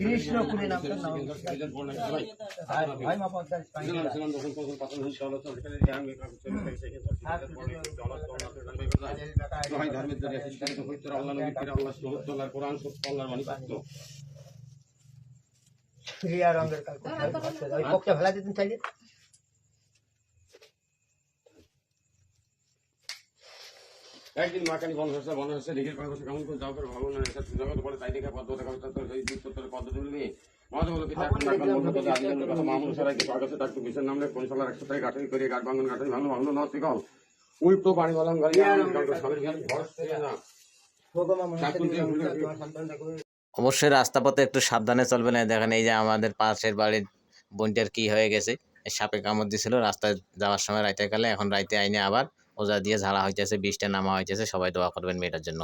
কৃষ্ণ কুলি নাম ভাই ক্রিয়া রঙের কাল ওই পক্ষে ফেলা দিতেন চাইলে? একদিন মাকানি বন্ধ হচ্ছে বন্ধ হচ্ছে কেমন করে যাও করে জগৎ বলে তাই দেখে পদ্ম দেখা হচ্ছে তোর তোর পদ্ম তুলবি? বলে বন্ধ করে কথা মামুন তার বিশের নামে একশো করে ভাঙন বলাম গাড়ি গাড়ি না অবশ্যই রাস্তাপথে একটু সাবধানে চলবে না। দেখেন এই যে আমাদের পাশের বাড়ির বোনটার কি হয়ে গেছে সাপে কামড় দিছিল রাস্তায় যাওয়ার সময় রাইতে গেলে এখন রাইতে আইনে আবার। ওজা দিয়ে ঝাড়া হইতেছে বৃষ্টি নামা হইতেছে সবাই দোয়া করবেন মেয়েটার জন্য।